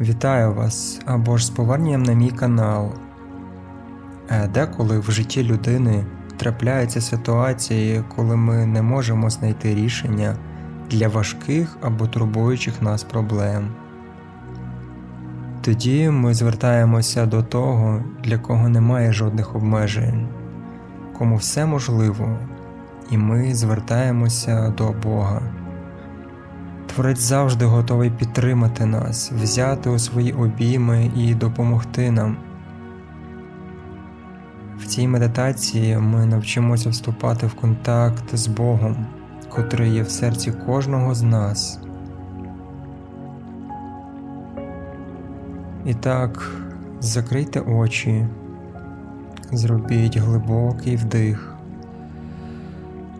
Вітаю вас або ж з поверненням на мій канал. Е, Деколи в житті людини трапляються ситуації, коли ми не можемо знайти рішення для важких або турбуючих нас проблем. Тоді ми звертаємося до того, для кого немає жодних обмежень, кому все можливо, і ми звертаємося до Бога. Творець завжди готовий підтримати нас, взяти у свої обійми і допомогти нам. В цій медитації ми навчимося вступати в контакт з Богом, котрий є в серці кожного з нас. І так, закрийте очі, зробіть глибокий вдих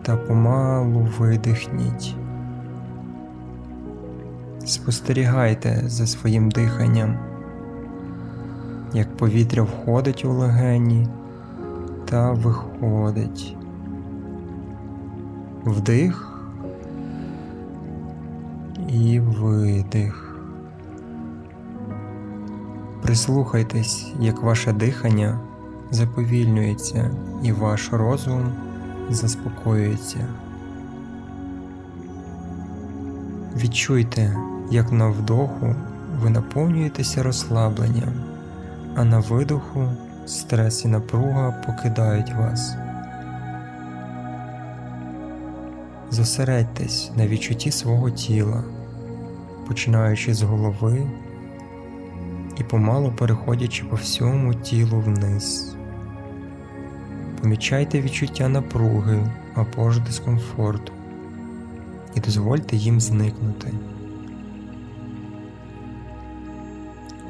та помалу видихніть. Спостерігайте за своїм диханням, як повітря входить у легені та виходить. Вдих і видих. Прислухайтесь, як ваше дихання заповільнюється і ваш розум заспокоюється. Відчуйте, як на вдоху ви наповнюєтеся розслабленням, а на видоху стрес і напруга покидають вас. Зосередьтесь на відчутті свого тіла, починаючи з голови і помалу переходячи по всьому тілу вниз. Помічайте відчуття напруги або ж дискомфорту і дозвольте їм зникнути.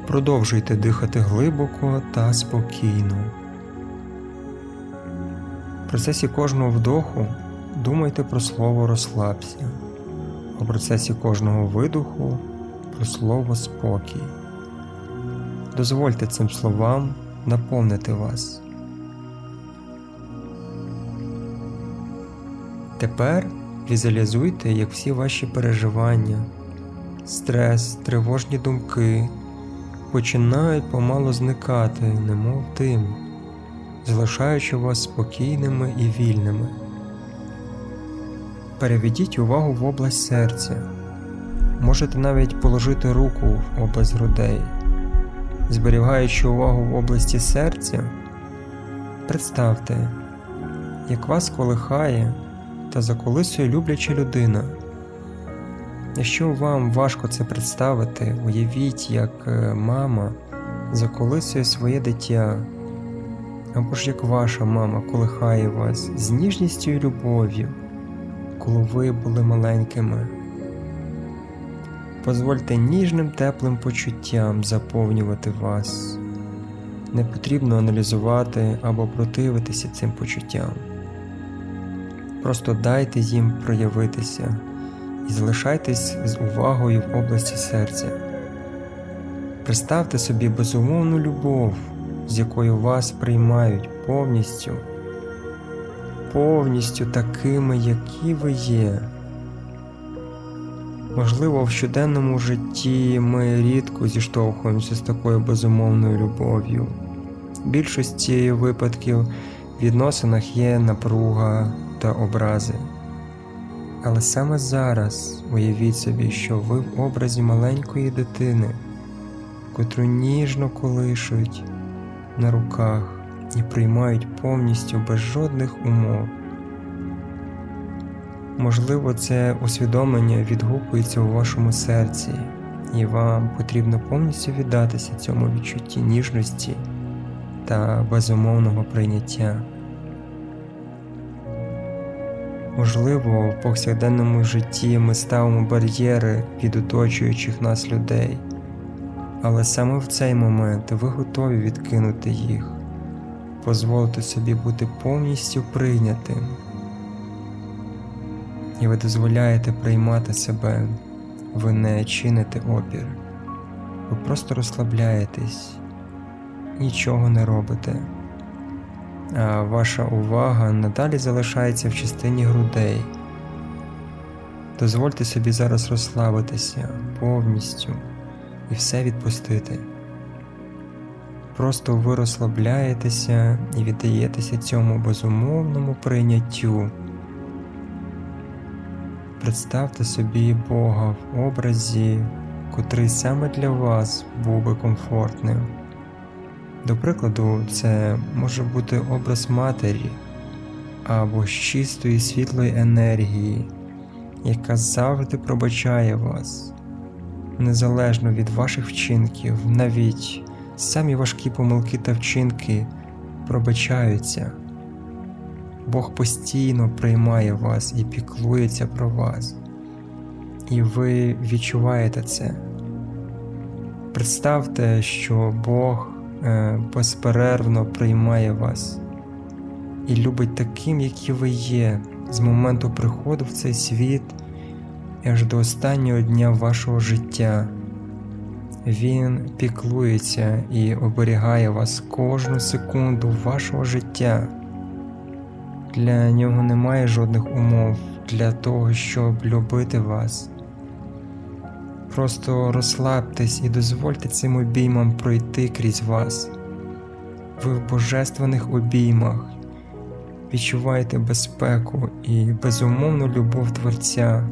Продовжуйте дихати глибоко та спокійно. В процесі кожного вдоху думайте про слово розслабся, в процесі кожного видоху про слово спокій. Дозвольте цим словам наповнити вас. Тепер візуалізуйте, як всі ваші переживання, стрес, тривожні думки починають помалу зникати, немов тим, залишаючи вас спокійними і вільними. Переведіть увагу в область серця. Можете навіть положити руку в область грудей. Зберігаючи увагу в області серця, представте, як вас колихає та заколисує любляча людина. Якщо вам важко це представити, уявіть, як е, мама заколисує своє дитя, або ж як ваша мама колихає вас з ніжністю і любов'ю, коли ви були маленькими. Позвольте ніжним теплим почуттям заповнювати вас. Не потрібно аналізувати або противитися цим почуттям. Просто дайте їм проявитися і залишайтесь з увагою в області серця. Представте собі безумовну любов, з якою вас приймають повністю, повністю такими, які ви є. Можливо, в щоденному житті ми рідко зіштовхуємося з такою безумовною любов'ю. Більшості випадків в відносинах є напруга та образи. Але саме зараз уявіть собі, що ви в образі маленької дитини, котру ніжно колишуть на руках і приймають повністю без жодних умов. Можливо, це усвідомлення відгукується у вашому серці, і вам потрібно повністю віддатися цьому відчутті ніжності та безумовного прийняття. Можливо, в повсякденному житті ми ставимо бар'єри від оточуючих нас людей, але саме в цей момент ви готові відкинути їх, дозволити собі бути повністю прийнятим, і ви дозволяєте приймати себе, ви не чините опір, ви просто розслабляєтесь, нічого не робите ваша увага надалі залишається в частині грудей. Дозвольте собі зараз розслабитися повністю і все відпустити. Просто ви розслабляєтеся і віддаєтеся цьому безумовному прийняттю. Представте собі Бога в образі, котрий саме для вас був би комфортним. До прикладу, це може бути образ матері або з чистої світлої енергії, яка завжди пробачає вас, незалежно від ваших вчинків, навіть самі важкі помилки та вчинки пробачаються. Бог постійно приймає вас і піклується про вас, і ви відчуваєте це. Представте, що Бог безперервно приймає вас і любить таким, які ви є, з моменту приходу в цей світ аж до останнього дня вашого життя. Він піклується і оберігає вас кожну секунду вашого життя. Для нього немає жодних умов для того, щоб любити вас. Просто розслабтесь і дозвольте цим обіймам пройти крізь вас. Ви в божественних обіймах відчуваєте безпеку і безумовну любов Творця.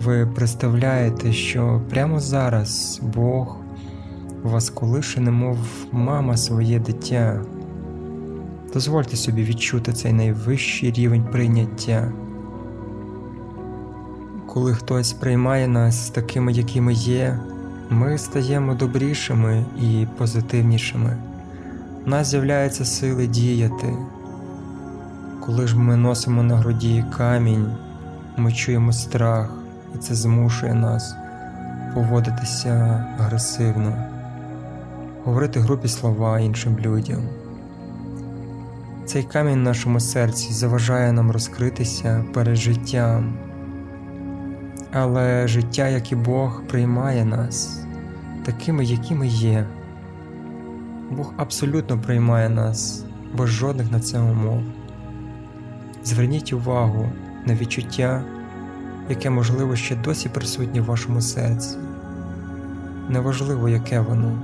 Ви представляєте, що прямо зараз Бог вас колише, немов мама своє дитя. Дозвольте собі відчути цей найвищий рівень прийняття. Коли хтось приймає нас такими, якими є, ми стаємо добрішими і позитивнішими. У нас з'являються сили діяти. Коли ж ми носимо на груді камінь, ми чуємо страх, і це змушує нас поводитися агресивно, говорити грубі слова іншим людям. Цей камінь в нашому серці заважає нам розкритися перед життям, але життя, як і Бог, приймає нас такими, якими є. Бог абсолютно приймає нас без жодних на це умов. Зверніть увагу на відчуття, яке, можливо, ще досі присутнє в вашому серці. Неважливо, яке воно,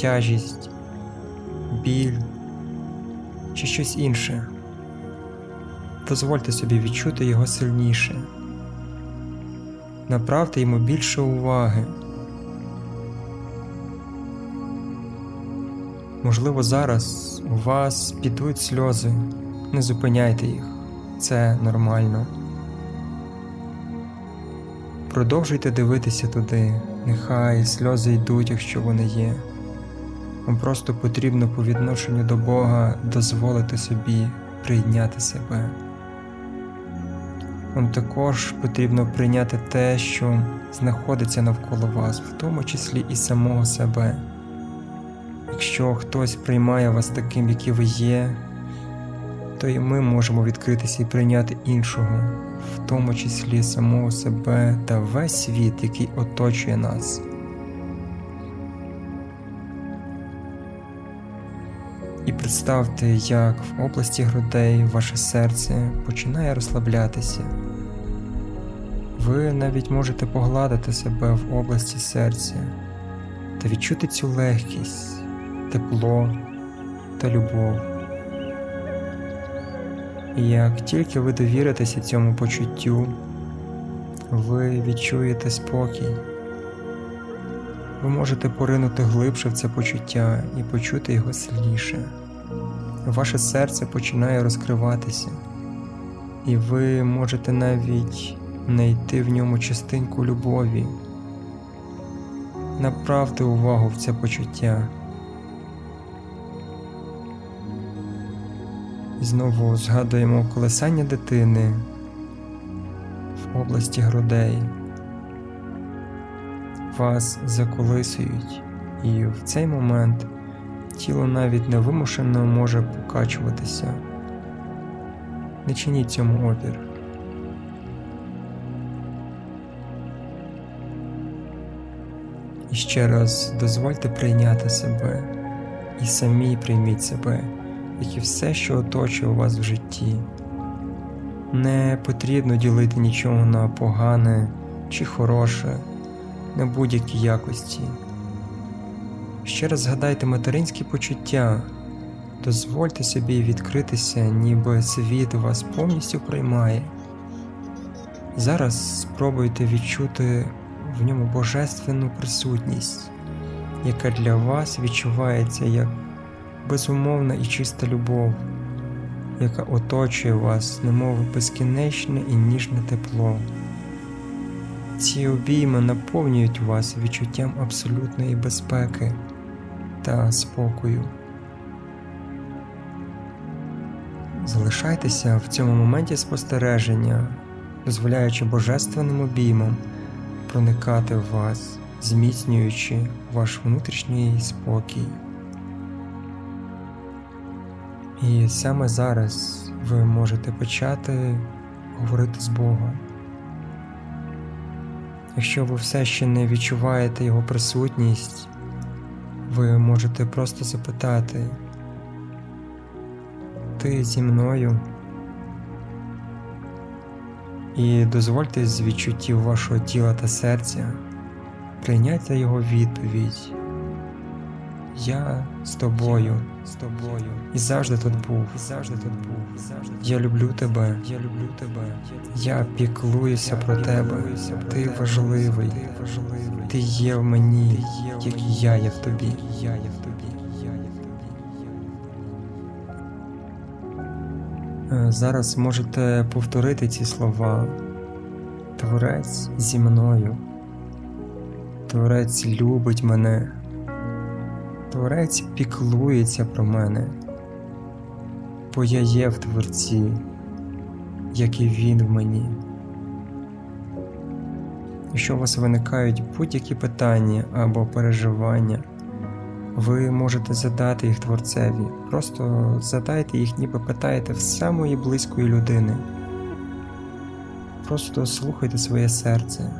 тяжість, біль чи щось інше. Дозвольте собі відчути його сильніше, направте йому більше уваги. Можливо, зараз у вас підуть сльози, не зупиняйте їх, це нормально. Продовжуйте дивитися туди, нехай сльози йдуть, якщо вони є. Вам просто потрібно по відношенню до Бога дозволити собі прийняти себе. Вам також потрібно прийняти те, що знаходиться навколо вас, в тому числі і самого себе. Якщо хтось приймає вас таким, який ви є, то і ми можемо відкритися і прийняти іншого, в тому числі самого себе та весь світ, який оточує нас. І представте, як в області грудей ваше серце починає розслаблятися. Ви навіть можете погладити себе в області серця та відчути цю легкість тепло та любов. І як тільки ви довіритеся цьому почуттю, ви відчуєте спокій, ви можете поринути глибше в це почуття і почути його сильніше. Ваше серце починає розкриватися, і ви можете навіть знайти в ньому частинку любові. Направте увагу в це почуття. Знову згадуємо колесання дитини в області грудей. Вас заколисують, і в цей момент тіло навіть невимушено може покачуватися. Не чиніть цьому опір. І ще раз дозвольте прийняти себе і самі прийміть себе як і все, що оточує вас в житті. Не потрібно ділити нічого на погане чи хороше. На будь-які якості. Ще раз згадайте материнські почуття, дозвольте собі відкритися, ніби світ вас повністю приймає. Зараз спробуйте відчути в ньому божественну присутність, яка для вас відчувається як безумовна і чиста любов, яка оточує вас, немов безкінечне і ніжне тепло. Ці обійми наповнюють вас відчуттям абсолютної безпеки та спокою. Залишайтеся в цьому моменті спостереження, дозволяючи божественним обіймам проникати в вас, зміцнюючи ваш внутрішній спокій. І саме зараз ви можете почати говорити з Богом. Якщо ви все ще не відчуваєте Його присутність, ви можете просто запитати, Ти зі мною? І дозвольте з відчуттів вашого тіла та серця прийняти його відповідь. Я з тобою, з тобою, і завжди тут був, і завжди тут був, і завжди. Я люблю тебе, я люблю тебе. Я піклуюся про тебе. Ти важливий, ти важливий. Ти є в мені, як я є в тобі. Я є в тобі. Я є в тобі. Е, Зараз можете повторити ці слова. Творець зі мною. Творець любить мене. Творець піклується про мене, бо я є в Творці, як і Він в мені. Якщо у вас виникають будь-які питання або переживання, ви можете задати їх Творцеві. Просто задайте їх, ніби питаєте в самої близької людини. Просто слухайте своє серце.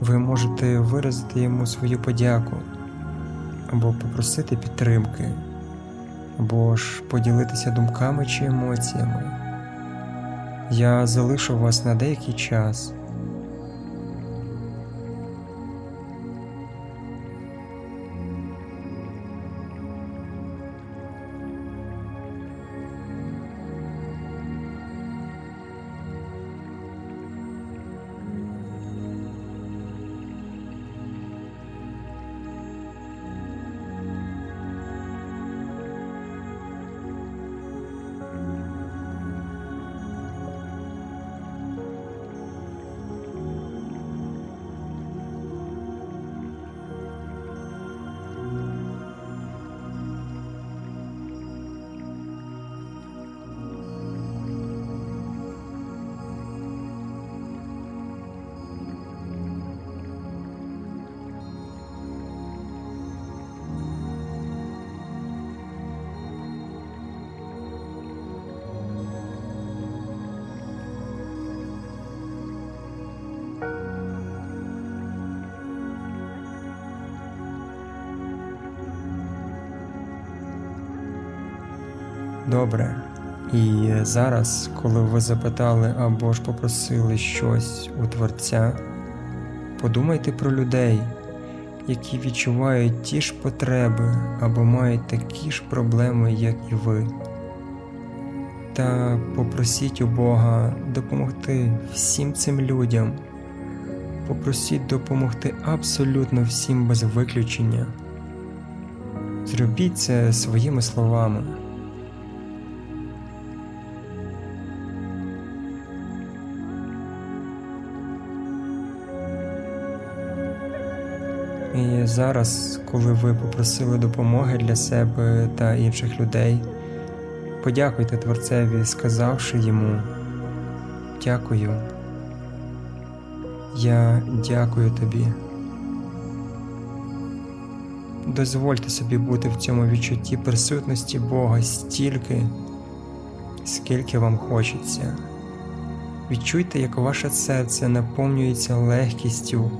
Ви можете виразити йому свою подяку або попросити підтримки, або ж поділитися думками чи емоціями. Я залишу вас на деякий час. Добре. І зараз, коли ви запитали або ж попросили щось у Творця, подумайте про людей, які відчувають ті ж потреби або мають такі ж проблеми, як і ви. Та попросіть у Бога допомогти всім цим людям. Попросіть допомогти абсолютно всім без виключення. Зробіть це своїми словами. І зараз, коли ви попросили допомоги для себе та інших людей, подякуйте Творцеві, сказавши йому дякую. Я дякую тобі. Дозвольте собі бути в цьому відчутті присутності Бога стільки, скільки вам хочеться. Відчуйте, як ваше серце наповнюється легкістю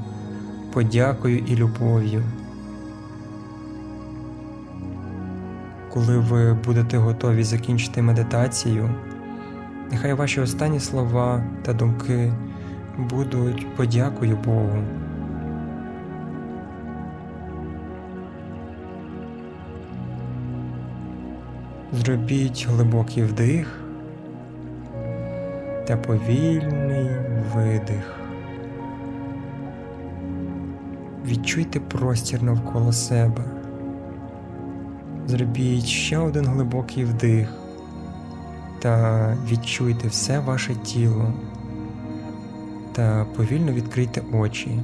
подякою і любов'ю. Коли ви будете готові закінчити медитацію, нехай ваші останні слова та думки будуть подякою Богу. Зробіть глибокий вдих та повільний видих. Відчуйте простір навколо себе. Зробіть ще один глибокий вдих та відчуйте все ваше тіло та повільно відкрийте очі,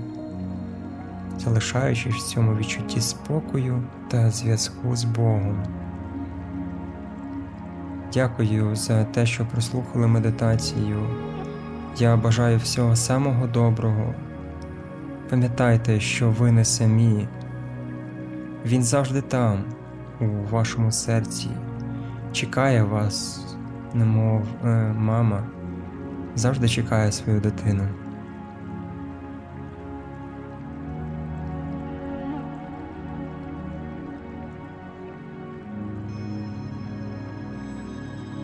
залишаючись в цьому відчутті спокою та зв'язку з Богом. Дякую за те, що прослухали медитацію. Я бажаю всього самого доброго. Пам'ятайте, що ви не самі. Він завжди там, у вашому серці, чекає вас, немов е, мама, завжди чекає свою дитину.